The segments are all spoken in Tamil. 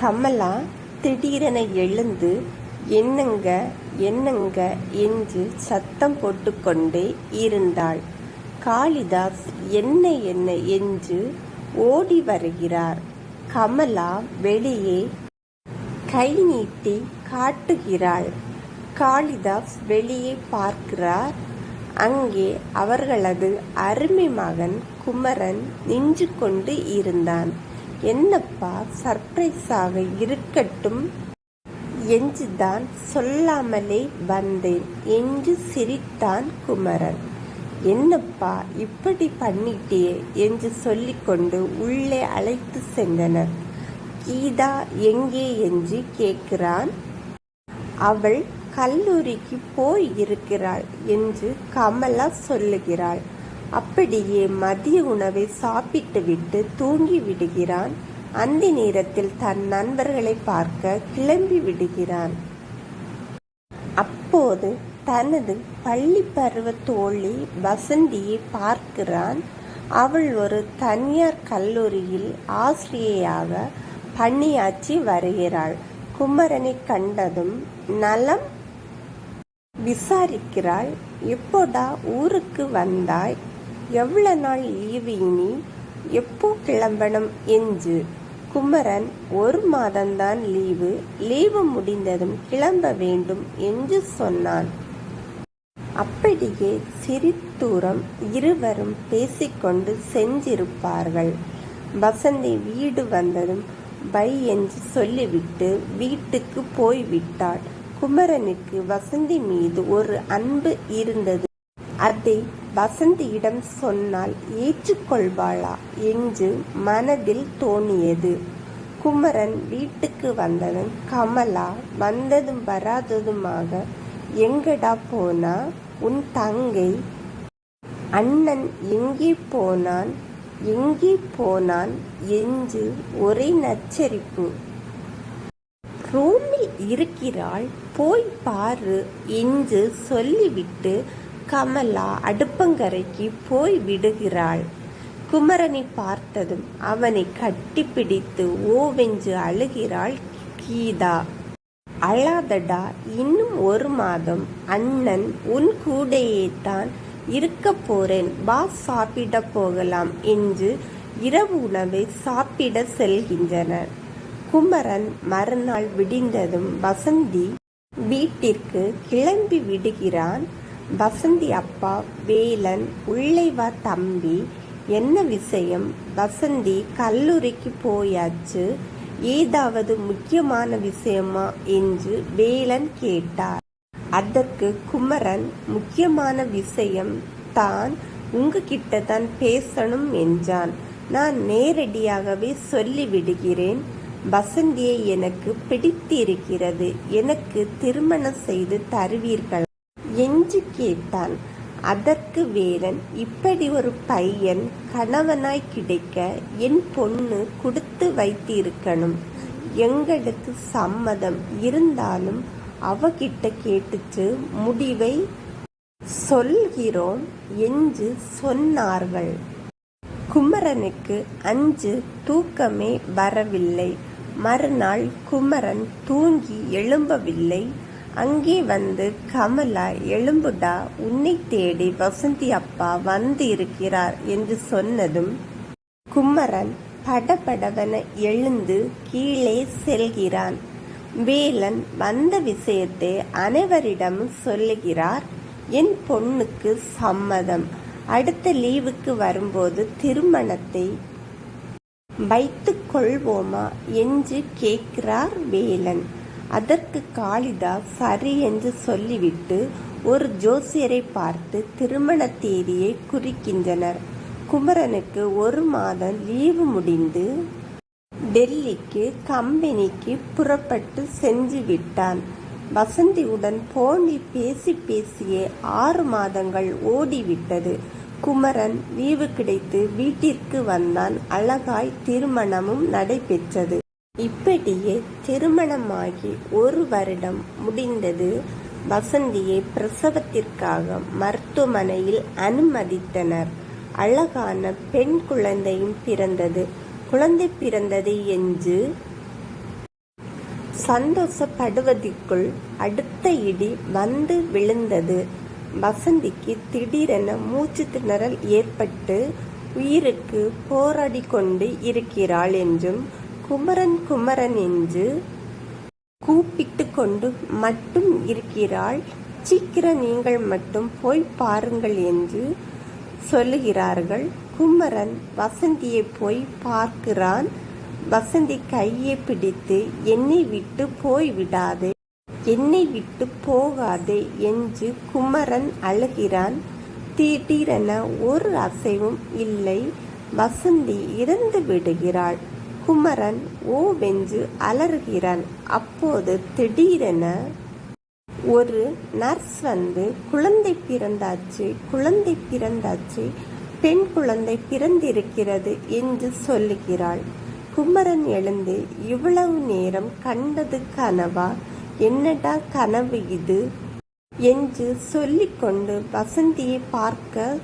கமலா திடீரென எழுந்து என்னங்க என்னங்க என்று சத்தம் போட்டுக்கொண்டே இருந்தாள். காளிதாஸ் என்ன என்ன என்று ஓடி வருகிறார். கமலா வெளியே கை நீட்டி காட்டுகிறாள். காளிதாஸ் வெளியே பார்க்கிறார். அங்கே அவர்களது அருமை மகன் குமரன் நின்று கொண்டு இருந்தான். என்னப்பா சர்ப்ரைஸாக இருக்கட்டும். என்றுதான் சொல்லாமலே வந்தேன். என்று சிரித்தான் குமரன். என்னப்பா இப்படி பண்ணிட்டே என்று சொல்லிக்கொண்டு உள்ளே அழைத்து சென்றனர். கீதா எங்கே என்று கேட்கிறான். அவள் கல்லூரிக்கு போய் இருக்கிறாள் என்று கமலா சொல்லுகிறாள். அப்படியே மதிய உணவை சாப்பிட்டுவிட்டு தூங்கி விடுகிறான் அந்த நேரத்தில் தன் நண்பர்களை பார்க்க கிளம்பி விடுகிறான். அப்போது தனது பள்ளி பருவ தோழி வசந்தியை பார்க்கிறான். அவள் ஒரு தனியார் கல்லூரியில் ஆசிரியையாக பணியாற்றி வருகிறாள். குமரனை கண்டதும் நலம் விசாரிக்கிறாள். எப்போடா ஊருக்கு வந்தாய்? எவ்வளவு நாள் லீவு இனி? எப்போ கிளம்பணும் என்று குமரன் ஒரு மாதம்தான் லீவு லீவு முடிந்ததும் கிளம்ப வேண்டும் என்று சொன்னான். அப்படியே சிறிதூரம் இருவரும் பேசிக்கொண்டு சென்றிருப்பார்கள். வசந்தி வீடு வந்ததும் பை என்று சொல்லிவிட்டு வீட்டுக்கு போய்விட்டாள். குமரனுக்கு வசந்தி மீது ஒரு அன்பு இருந்தது. அதை வசந்தியிடம் சொன்னால் ஏற்றுக்கொள்வாளா என்று மனதில் தோணியது. குமரன் வீட்டுக்கு வந்ததும் கமலா வந்ததும் வராததுமாக எங்கடா போனா? உன் தங்கை அண்ணன் எங்கே போனான்? எங்கே போனான்? என்று ஒரே நச்சரிப்பு. ரூமில் இருக்கிறாள் போய் பாரு என்று சொல்லிவிட்டு கமலா அடுப்பங்கரைக்கு போய் விடுகிறாள். குமரனை பார்த்ததும் அவனை கட்டிப்பிடித்து ஓவெஞ்சு அழுகிறாள் கீதா. அழாதடா இன்னும் ஒரு மாதம் அண்ணன் உன் கூடையே தான் இருக்க போறேன். வா சாப்பிட போகலாம் என்று இரவு உணவை சாப்பிட செல்கின்றனர். குமரன் மறுநாள் விடிந்ததும் வசந்தி வீட்டிற்கு கிளம்பி விடுகிறான். வசந்தி அப்பா வேலன் உள்ளே வா தம்பி என்ன விஷயம்? வசந்தி கல்லூரிக்கு போயாச்சு. ஏதாவது முக்கியமான விஷயமா? என்று வேலன் கேட்டார். அதற்கு குமரன் முக்கியமான விஷயம் தான் உங்ககிட்ட தான் பேசணும் என்றான். நான் நேரடியாகவே சொல்லிவிடுகிறேன். வசந்தியை எனக்கு பிடித்திருக்கிறது. எனக்கு திருமணம் செய்து தருவீர்கள்? என்று கேட்டான் அதற்கு வேலன் இப்படி ஒரு பையன் கணவனாய் கிடைக்க என் பொண்ணு கொடுத்து வைத்திருக்கணும். எங்களுக்கு சம்மதம் இருந்தாலும் அவகிட்ட கேட்டுச்சு முடிவை சொல்கிறோம் என்று சொன்னார்கள். குமரனுக்கு அஞ்சு தூக்கமே வரவில்லை. மறுநாள் குமரன் தூங்கி எழும்பவில்லை. அங்கே வந்து கமலா எழும்புடா உன்னை தேடி வசந்தி அப்பா வந்து இருக்கிறார் என்று சொன்னதும் குமரன் படபடவென எழுந்து கீழே செல்கிறான். வேலன் வந்த விஷயத்தை அனைவரிடமும் சொல்லுகிறார். என் பொண்ணுக்கு சம்மதம். அடுத்த லீவுக்கு வரும்போது திருமணத்தை வைத்துக் கொள்வோமா? என்று கேட்கிறார் வேலன். அதற்கு காளிதாஸ் சரி என்று சொல்லிவிட்டு ஒரு ஜோசியரை பார்த்து திருமண தேதியை குறிக்கின்றனர். குமரனுக்கு ஒரு மாதம் லீவு முடிந்து டெல்லிக்கு கம்பெனிக்கு புறப்பட்டு சென்று விட்டான். வசந்தியுடன் போனில் பேசி பேசியே ஆறு மாதங்கள் ஓடிவிட்டது. குமரன் லீவு கிடைத்து வீட்டிற்கு வந்தான். அழகாய் திருமணமும் நடைபெற்றது. இப்படியே திருமணமாகி ஒரு வருடம் முடிந்தது. வசந்தியை பிரசவத்திற்காக மருத்துவமனையில் அனுமதித்தனர். அழகான பெண் குழந்தையும் பிறந்தது. குழந்தை பிறந்தது என்று சந்தோஷப்படுவதற்குள் அடுத்த இடி வந்து விழுந்தது. வசந்திக்கு திடீரென மூச்சு திணறல் ஏற்பட்டு உயிருக்கு போராடி கொண்டு இருக்கிறாள் என்றும் குமரன் குமரன் என்று கூப்பிட்டு கொண்டு மட்டும் இருக்கிறாள். சீக்கிரம் நீங்கள் மட்டும் போய் பாருங்கள் என்று சொல்லுகிறார்கள். குமரன் வசந்தியை போய் பார்க்கிறான். வசந்தி கையை பிடித்து என்னை விட்டு போய் விடாதே என்னை விட்டு போகாதே என்று குமரன் அழுகிறான். திடீரென ஒரு அசைவும் இல்லை. வசந்தி இறந்து விடுகிறாள். குமரன் ஓவென்று அலறுகிறான் அப்போது திடீரென ஒரு நர்ஸ் வந்து குழந்தை பிறந்தாச்சு குழந்தை பிறந்தாச்சு பெண் குழந்தை பிறந்திருக்கிறது என்று சொல்லுகிறாள். குமரன் எழுந்து இவ்வளவு நேரம் கண்டது கனவா? என்னடா கனவு இது? என்று சொல்லிக்கொண்டு வசந்தியை பார்க்க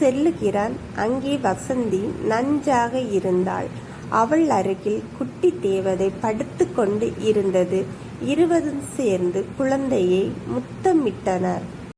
செல்லுகிறான். அங்கே வசந்தி நன்றாக இருந்தாள். அவள் அருகில் குட்டி தேவதை படுத்து கொண்டு இருந்தது. இருவரும் சேர்ந்து குழந்தையை முத்தமிட்டனர்.